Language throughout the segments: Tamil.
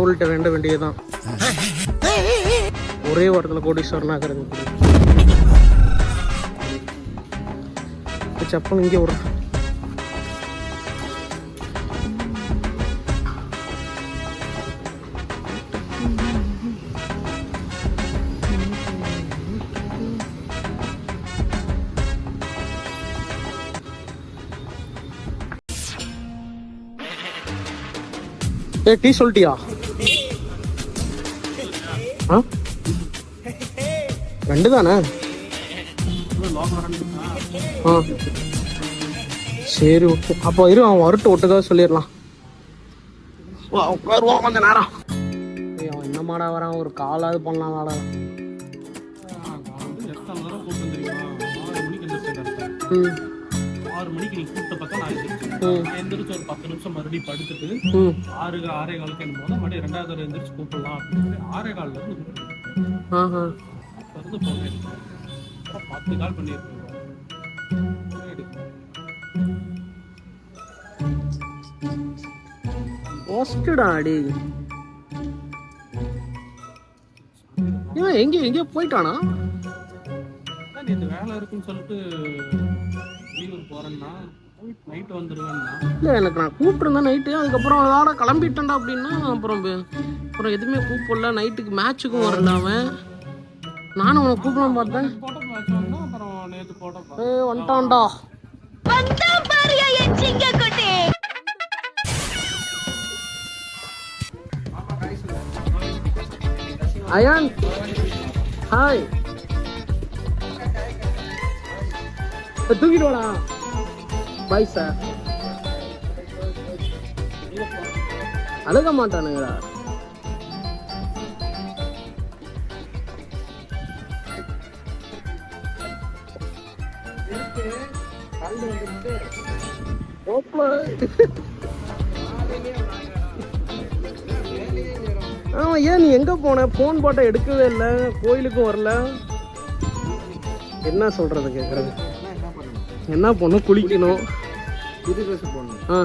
கடவுள்கிட்ட வேண்ட வேண்டியதுதான். ஒரே வாரத்தில் கோடீஸ்வரன் ஆகிறது செப்பல் இங்கே ஒரு ஏ டீ சொல்லிட்டியா? ரெண்டு தானே ஆ. சரி ஓகே. அப்போ இரு அவன் வரட்டு ஒட்டுக்காக சொல்லிடலாம். உட்காருவோம் கொஞ்ச நேரம். அவன் என்ன மாடா வரான்? ஒரு காலாவது பண்ணலாம் தெரியுமா ஆறு மணிக்கு நீ கூப்பிட்ட பார்த்தா நான் எந்திரிச்சு ஒரு பத்து நிமிஷம் மறுபடியும் படுத்துட்டு ஆறு ஆறே காலுக்கு என்ன போது மறுபடியும் ரெண்டாவது தடவை எந்திரிச்சு கூப்பிடலாம். அப்படின்னு ஆறே காலில் இருந்து எடுத்தேன். அப்புறம் பத்து கால் அடி எங்க எங்கேயோ போயிட்டானா? அதான் நேத்து வேலை இருக்குன்னு சொல்லிட்டு வெளியூர் போறேன்னா நைட்டு வந்துடுவேன்னா இல்லை எனக்கு நான் கூப்பிட்டுருந்தேன் நைட்டு அதுக்கப்புறம் அதோட கிளம்பிட்டேன்டா அப்படின்னா அப்புறம் அப்புறம் எதுவுமே கூப்பிடல. நைட்டுக்கு மேட்ச்சுக்கும் வரல அவன். நானும் உனக்கு கூப்பிடலாம் பார்த்தேன். போட்டோ மேட்ச் வந்தா அப்புறம் நேத்து போட்டோ ஏ வந்துட்டான்டா அயான் ஹாய் தூக்கிட்டு வாடா பாய் சார் அழுக மாட்டானுங்கடா. ஆமா ஏன் நீ எங்க போன? போன் போட்ட எடுக்கவே இல்லை. கோயிலுக்கும் வரல. என்ன சொல்றது கேக்குறது? என்ன பண்ணும்? குளிக்கணும். புது ட்ரெஸ் போடணும். ஆ.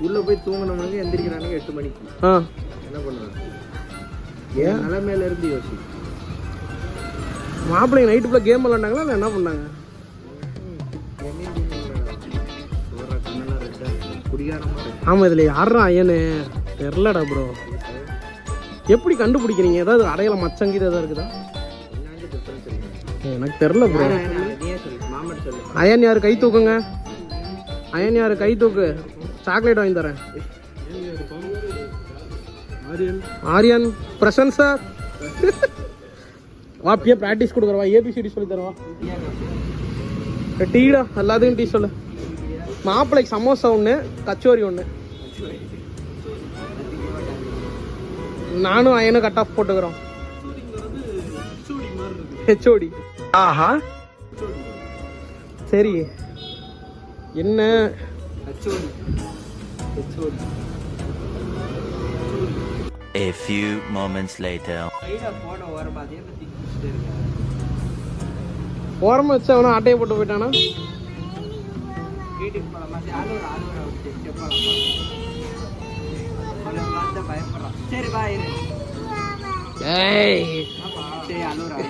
உள்ள போய் தூங்கினவனுக்கு எந்திரிக்கிறானுங்க எட்டு மணிக்கு. ஆ. என்ன பண்ணுவேன் என் நிலைமையில இருந்து யோசி. மாப்பிள்ளைங்க நைட்டு ஃபுல்லாக கேம் விளாண்டாங்களா இல்லை என்ன பண்ணாங்க? ஆமாம் இதில் யாரா ஐயனு? தெரிலடா ப்ரோ எப்படி கண்டுபிடிக்கிறீங்க? ஏதாவது அடையாளம் மச்சங்கீது ஏதாவது இருக்குதா? எனக்கு தெரில ப்ரோ அயன் யார்? கை தூக்குங்க. அயன் யார்? கை தூக்கு. சாக்லேட் வாங்கி தரேன். ஆரியன். பிரசன்ட் சார் வா பியே ப்ராக்டிஸ் கொடுக்குறவா ஏபிசிடி சொல்லி தருவா டீடா எல்லாத்தையும் டீ சொல்லு. மாப்பிள்ளைக்கு சமோசா ஒன்று கச்சோரி ஒன்று நானும் அயனும் கட் ஆஃப் போட்டுக்கிறோம். ஹெச்ஓடி ஆஹா. சரி. என்ன? HOD HOD A few moments later. ஓரமாக வச்சு அவனை ஆட்டையை போட்டு போயிட்டானா? வீட்டுக்கு சரி அழுவுற அழுவுற விட்டு சரி போலாமா. அவனுக்கு பார்த்து பயப்படுறான். சரி சரி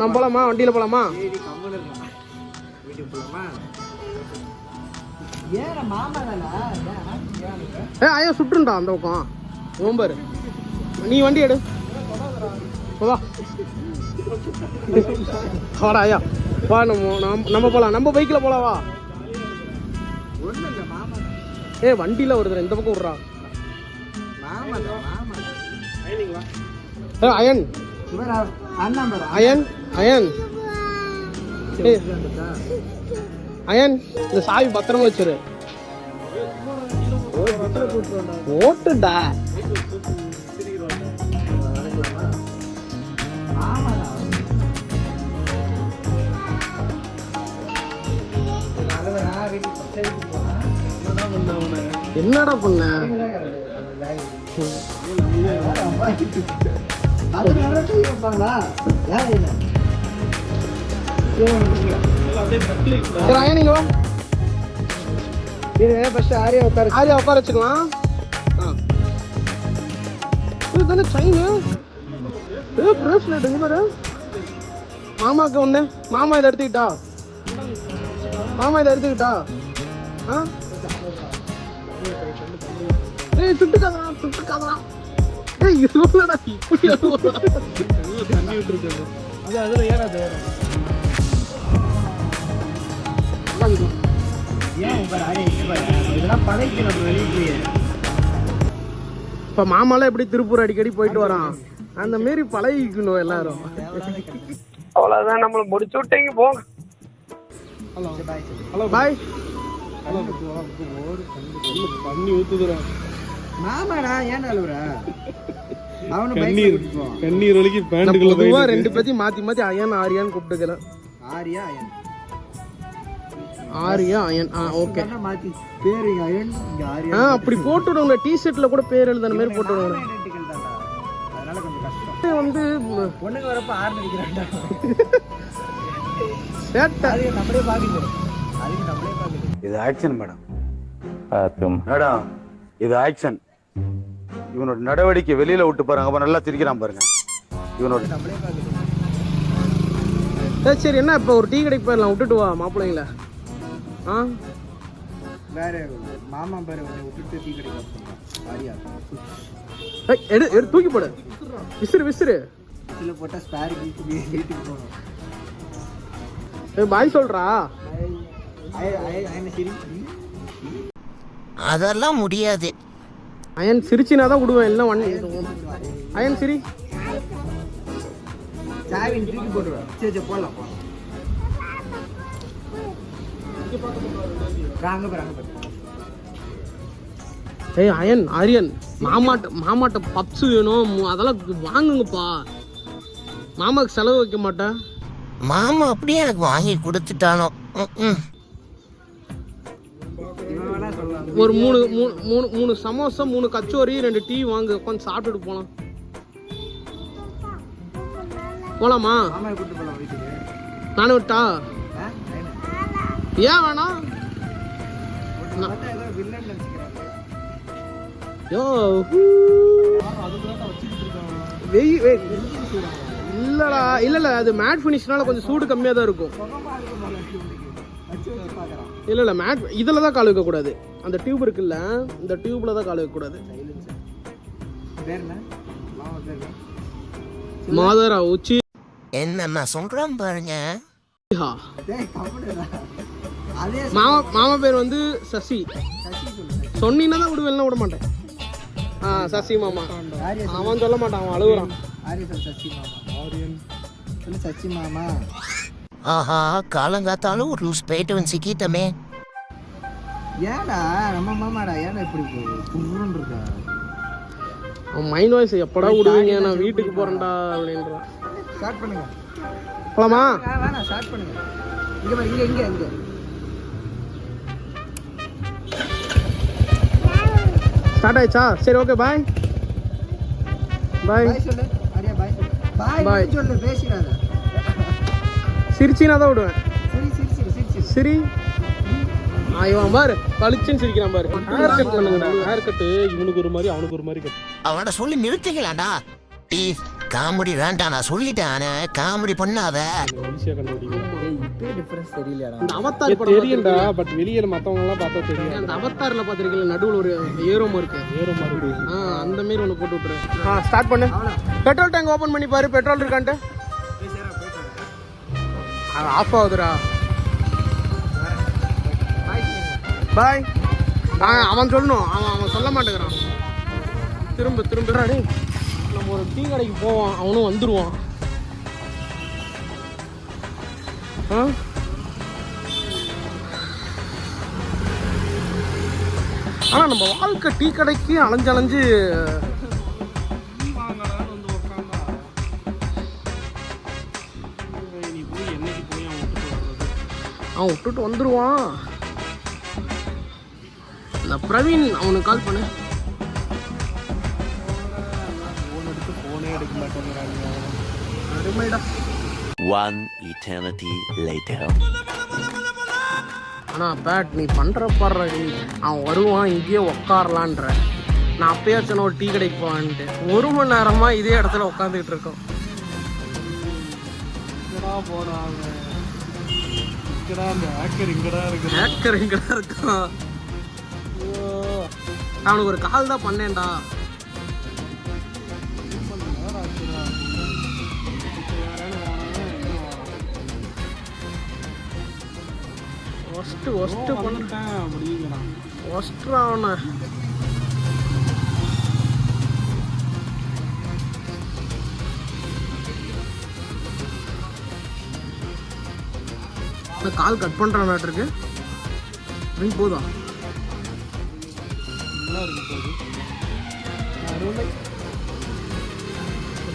நம்ம போலாமா? வண்டியில் போலாமா? ஏ ஐயா சுட்டுண்டா அந்த பக்கம். ஓம்பர் நீ வண்டி எடு. வா. வாடா ஐயா வா நம்ம நம்ம- நம்ம போகலாம் நம்ம பைக்கில் போலாம் வா. ஏ வண்டியில் வருது இந்த பக்கம் விட்றா. அயன். Iron iron. அயன் இந்த சாவி பத்திரமா வச்சிரு. ஓட்டுடா. என்னடா பண்ண? சரி அயன் நீங்க ஆரியா உட்காரு. ஆரியா உட்கார வச்சுக்கலாம் ஆ. இது தானே செயின் ஏ பிரேஸ்லெட் இங்க பாரு. மாமாக்கு ஒன்று மாமா இதை எடுத்துக்கிட்டா. மாமா இதை எடுத்துக்கிட்டா. ஏய் சுட்டுக்காதா சுட்டுக்காதா ஏய் இது இல்லடா இப்படி தண்ணி விட்டுருக்காங்க அது அதில் ஏன் இப்ப மாமாலாம் எப்படி திருப்பூர் அடிக்கடி போயிட்டு வரான்? அந்த மாரி பழகிக்கணும் எல்லாரும். அவ்வளவுதான் நம்மள முடிச்சு விட்டீங்க போங்க. ஹலோ பாய் தண்ணி ஊத்துதுடா. மாமாடா ஏன் அழுவுற? அவனு கண்ணீர் பைக் போவான் கண்ணீர் வலிக்கு நான் பேண்டுக்குள்ள பொதுவா ரெண்டு பேத்தையும் மாத்தி மாத்தி அயன் ஆரியான்னு கூப்பிட்டுக்கிறேன் ஆரியா அயன். ஆரியா அயன். ஆ ஓகே. சொன்னா மாத்தி. பேரு இங்க அயன் இங்க ஆரியா. ஆ அப்படி போட்டு விடுங்க டி ஷர்ட்ல கூட பேர் எழுதுன மாதிரி போட்டு விடுங்க அதனால கொஞ்சம் கஷ்டம். வந்து பொண்ணுங்க வரப்ப ஆறு அடிக்கிறான்டா சேட்டை. அது நம்மளே பாக்குது அதுக்கு நம்மளே பாக்குது இது ஆக்ஷன் மேடம் மேடம் இது ஆக்ஷன் இவனோட நடவடிக்கை வெளியில விட்டு பாருங்க அப்ப நல்லா சிரிக்கிறான் பாருங்க. இவனோட சரி என்ன இப்போ ஒரு டீ கடைக்கு போயிடலாம் விட்டுட்டு வா மாப்பிள்ளைங்கள. ஆ? வேற மாமா பேரை விட்டுட்டு டீ கடைக்கு எடு எடு தூக்கி போடு. விசிறு விசிறு. இதுல போட்டா ஸ்பேர் வீட்டுக்கு போகணும். ஏய், பாய் சொல்றா. அதெல்லாம் முடியாது. அயன் சிரிச்சினா தான் விடுவேன் எல்லாம் ஒன் அயன் சிரி. தூக்கி சரி போடலாம் போடலாம். ஏய் அயன் ஆரியன் மாமாட்ட மாமாட்ட பப்ஸ் வேணும். அதெல்லாம் வாங்குங்கப்பா. மாமாக்கு செலவு வைக்க மாட்டேன். மாமா அப்படியே எனக்கு வாங்கி கொடுத்துட்டானோ? ம், ஒரு மூணு மூணு மூணு மூணு சமோசா மூணு கச்சோரி ரெண்டு டீ வாங்கு உட்காந்து சாப்பிட்டுட்டு போலாம். வீட்டுக்கு. நானும் விட்டா. ஏன் வேணாம் யோ ஹூ. வெயி வெய். இல்லடா இல்ல இல்ல அது மேட் ஃபினிஷ்னால கொஞ்சம் சூடு கம்மியா தான் இருக்கும் இல்ல இல்ல மேட் இதுல தான் கால் வைக்க கூடாது அந்த டியூப் இருக்குல்ல இந்த டியூப்ல தான் கால் வைக்க கூடாது பேர் என்ன? மாமா பேர் என்ன? மாதரா உச்சி. என்ன நான் சொல்றேன் பாருங்க. மாமா மாமா பேர் வந்து சசி. சசி சொல்லு சொன்னீங்கன்னா தான் விடுவேன் விட மாட்டேன். ஆ சசி மாமா. அவன் சொல்ல மாட்டான் அவன் அழுகுறான் சசி மாமா. சச்சி மாமா. ஆஹா காலங்காத்தாலும் ஒரு லூஸ் போயிட்டு வந்து சிக்கிட்டமே. ஏடா நம்ம மாமாடா ஏடா இப்படி குருன்னு இருக்கா அவன் மைண்ட் வாய்ஸ் எப்படா விடுவீங்க? நான் வீட்டுக்கு போறேன்டா அப்படின்றான். ஸ்டார்ட் பண்ணுங்க. போலாமா? வேணாம் ஸ்டார்ட் பண்ணுங்க. இங்க பாரு இங்க இங்க இங்க. ஸ்டார்ட் ஆயிடுச்சா? சரி ஓகே பாய் பாய் சொல்லு. ஆரியா பாய் சொல்லு. பாய் சொல்லு பேசிடாத. சிரிச்சினா தான் விடுவேன். சரி சரி சரி சரி சரி. சிரி. ஆ, இவன் பாரு பளிச்சுன்னு சிரிக்கிறான் பாரு. ஹேர் கட் பண்ணுங்கடா ஹேர் கட்டு இவனுக்கு ஒரு மாதிரி அவனுக்கு ஒரு மாதிரி கட்டு அவன்கிட்ட சொல்லி நிறுத்திக்கலாம்டா டீ காமெடி வேண்டாம் நான் சொல்லிட்டேன் காமெடி பண்ணாத. தெரியும்டா பட் வெளியில மத்தவங்க எல்லாம் பார்த்தா தெரியும்? அந்த அவத்தார்ல பாத்திருக்கீங்களா நடுவுல ஒரு ஏரோமா இருக்கு. மாதிரி ஆ அந்த மாரி ஒன்று போட்டு விட்டுரு. ஆ ஸ்டார்ட் பண்ணு. பெட்ரோல் டேங்க் ஓபன் பண்ணி பாரு பெட்ரோல் இருக்கான்ட்டு. அது ஆஃப் ஆகுதுடா. பாய் அவன் சொல்லணும். அவன் அவன் சொல்ல மாட்டேங்கிறான். திரும்ப திரும்ப. நம்ம ஒரு டீ கடைக்கு போவான் அவனும் வந்துடுவான் ஆ? ஆனால் நம்ம வாழ்க்கை டீ கடைக்கு அலைஞ்சு அலைஞ்சு அவன் விட்டுட்டு வந்துடுவான் இந்த பிரவீன் அவனுக்கு கால் பண்ணு. ஃபோன் எடுக்க மாட்டேங்கிறாங்க One eternity later. ஆனால் பேட் நீ பண்ணுற பாடுற அவன் வருவான் இங்கேயே உக்காரலான்ற. நான் அப்பயே சொன்ன ஒரு டீ கடைக்கு போவான்ட்டு ஒரு மணி நேரமாக இதே இடத்துல உட்காந்துக்கிட்டு இருக்கோம். இங்கடா இங்கடா அந்த ஹேக்கர் இங்கடா இருக்கு. ஹேக்கர் எங்கடா இருக்கான் அவனுக்கு ஒரு கால் தான் பண்ணேன்டா. ஒஸ்ட்டு ஒஸ்ட்டு பண்ண வந்துட்டேன் அப்படிங்கிறான். ஒஸ்ட்ரா அவனை கால் கட் பண்ணுறான் இருக்கு. ட்ரிங்க் போதும்.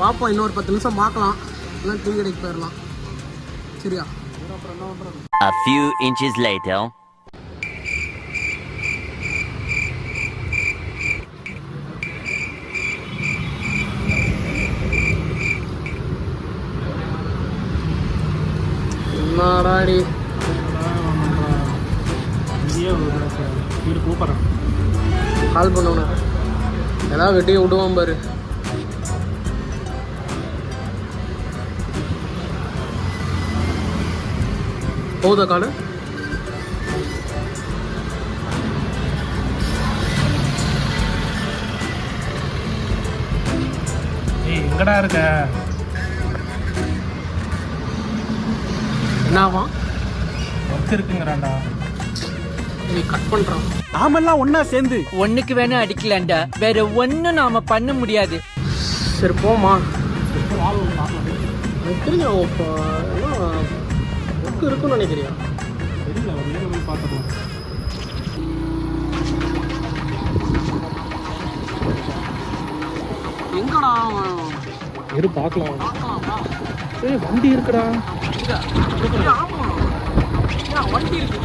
பார்ப்போம் பாப்போம் இன்னொரு பத்து நிமிஷம் பார்க்கலாம். இல்லை டீ கடைக்கு போயிடலாம். சரியா? A few inches later. என்னடாடி? வீடு கூப்பிட்றேன் கால் பண்ணணும் ஏதாவது வெட்டியை விடுவோம் பாரு. போகுதா காலு? எங்கடா இருக்க? என்னவா? ஒர்க் நீ கட் பண்ணுறான் நாமெல்லாம் ஒன்னா சேர்ந்து. ஒண்ணுக்கு வேணா அடிக்கலாம்டா. வேற ஒண்ணும் நாம பண்ண முடியாது. சரி போமா இப்போ ஒர்க் இருக்குன்னு நினைக்கிறியா? தெரியல போய் பார்த்துக்கலாம். எங்கடா இரு பார்க்கலாம். பார்க்கலாம்டா. ஏய் வண்டி இருக்குடா. வண்டி இருக்கு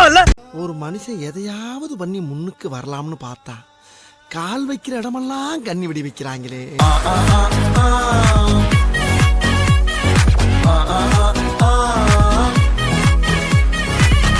வெக்கமா இல்ல ஒரு மனுஷன் எதையாவது பண்ணி முன்னுக்கு வரலாம்னு பார்த்தா கால் வைக்கிற இடமெல்லாம் கண்ணி வெடி வைக்கிறாங்களே.